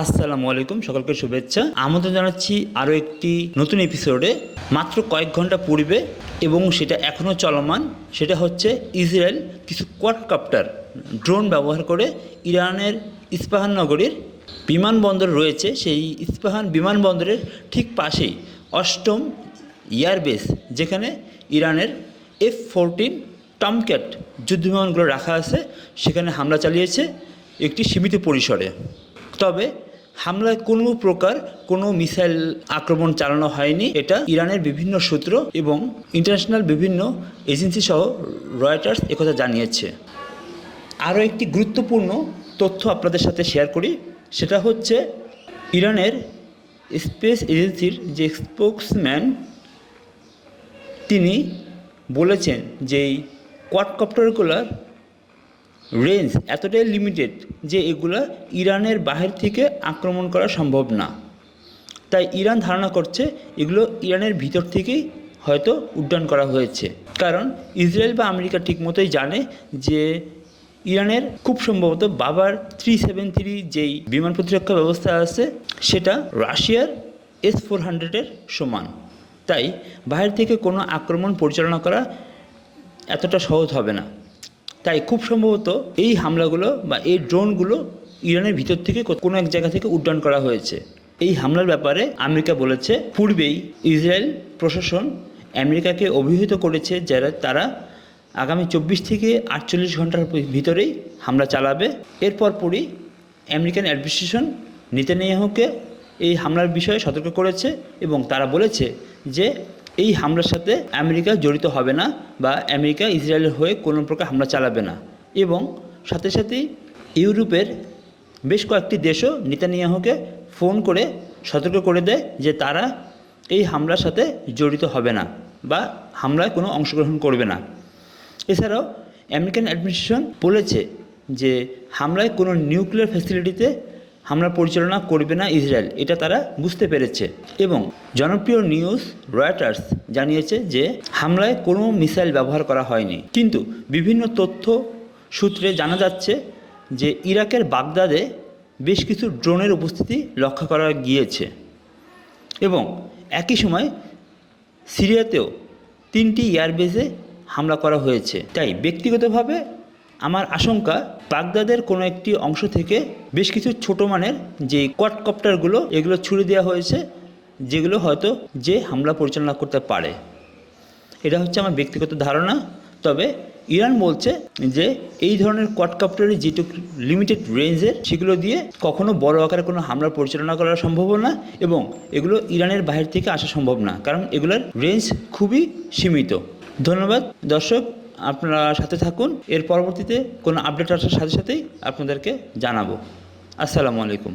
আসসালামু আলাইকুম, সকলকে শুভেচ্ছা। আমন্ত্রণ জানাচ্ছি আরও একটি নতুন এপিসোডে মাত্র কয়েক ঘণ্টা পূর্বে এবং সেটা এখনও চলমান, সেটা হচ্ছে ইসরায়েল কিছু কোয়াডকাপ্টার ড্রোন ব্যবহার করে ইরানের ইস্পাহান নগরীর বিমানবন্দর রয়েছে। সেই ইস্পাহান বিমানবন্দরের ঠিক পাশেই অষ্টম এয়ারবেস যেখানে ইরানের এফ ফোরটিন টমক্যাট যুদ্ধবিমানগুলো রাখা আছে। সেখানে হামলা চালিয়েছে একটি সীমিত পরিসরে। তবে হামলায় কোনো প্রকার কোনো মিসাইল আক্রমণ চালানো হয়নি। এটা ইরানের বিভিন্ন সূত্র এবং ইন্টারন্যাশনাল বিভিন্ন এজেন্সি সহ রয়টার্স একথা জানিয়েছে। আরও একটি গুরুত্বপূর্ণ তথ্য আপনাদের সাথে শেয়ার করি, সেটা হচ্ছে ইরানের স্পেস এজেন্সির যে স্পোক্সম্যান, তিনি বলেছেন যে এই কোয়াডকপ্টারগুলোর রেঞ্জ এতটাই লিমিটেড যে এগুলো ইরানের বাহির থেকে আক্রমণ করা সম্ভব না। তাই ইরান ধারণা করছে এগুলো ইরানের ভিতর থেকেই হয়তো উড্ডয়ন করা হয়েছে। কারণ ইসরায়েল বা আমেরিকা ঠিকমতোই জানে যে ইরানের খুব সম্ভবত বাবার থ্রি সেভেন থ্রি যেই বিমান প্রতিরক্ষা ব্যবস্থা আছে, সেটা রাশিয়ার এস ফোর হান্ড্রেডের সমান। তাই বাইরে থেকে কোনো আক্রমণ পরিচালনা করা এতটা সহজ হবে না। তাই খুব সম্ভবত এই হামলাগুলো বা এই ড্রোনগুলো ইরানের ভিতর থেকে কোনো এক জায়গা থেকে উড্ডয়ন করা হয়েছে। এই হামলার ব্যাপারে আমেরিকা বলেছে, পূর্বেই ইসরায়েল প্রশাসন আমেরিকাকে অভিহিত করেছে যারা তারা আগামী চব্বিশ থেকে আটচল্লিশ ঘণ্টার ভিতরেই হামলা চালাবে। এরপর পরই আমেরিকান অ্যাডমিনিস্ট্রেশন নেতানিয়াহুকে এই হামলার বিষয়ে সতর্ক করেছে এবং তারা বলেছে যে এই হামলার সাথে আমেরিকা জড়িত হবে না বা আমেরিকা ইসরায়েলের হয়ে কোনো প্রকার হামলা চালাবে না। এবং সাথে সাথেই ইউরোপের বেশ কয়েকটি দেশও নেতানিয়াহুকে ফোন করে সতর্ক করে দেয় যে তারা এই হামলার সাথে জড়িত হবে না বা হামলায় কোনো অংশগ্রহণ করবে না। এছাড়াও আমেরিকান অ্যাডমিনিস্ট্রেশন বলেছে যে হামলায় কোনো নিউক্লিয়ার ফ্যাসিলিটিতে হামলা পরিচালনা করবে না ইসরায়েল, এটা তারা বুঝতে পেরেছে। এবং জনপ্রিয় নিউজ রয়টার্স জানিয়েছে যে হামলায় কোনো মিসাইল ব্যবহার করা হয়নি। কিন্তু বিভিন্ন তথ্য সূত্রে জানা যাচ্ছে যে ইরাকের বাগদাদে বেশ কিছু ড্রোনের উপস্থিতি লক্ষ্য করা গিয়েছে। এবং একই সময় সিরিয়াতেও তিনটি এয়ারবেসে হামলা করা হয়েছে। তাই ব্যক্তিগতভাবে আমার আশঙ্কা, বাগদাদের কোনো একটি অংশ থেকে বেশ কিছু ছোট মানের যে কোয়াডকপ্টারগুলো, এগুলো ছুড়ে দেওয়া হয়েছে, যেগুলো হয়তো যে হামলা পরিচালনা করতে পারে। এটা হচ্ছে আমার ব্যক্তিগত ধারণা, তবে ইরান বলছে যে এই ধরনের কোয়াডকপ্টারের যেটুকু লিমিটেড রেঞ্জের সেগুলো দিয়ে কখনো বড় আকারে কোনো হামলা পরিচালনা করা সম্ভব না এবং এগুলো ইরানের বাইরে থেকে আসা সম্ভব না, কারণ এগুলোর রেঞ্জ খুবই সীমিত। ধন্যবাদ, দর্শক। আপনারা সাথে থাকুন। এর পরবর্তীতে কোনো আপডেট আসার সাথে সাথেই আপনাদেরকে জানাব। আসসালামু আলাইকুম।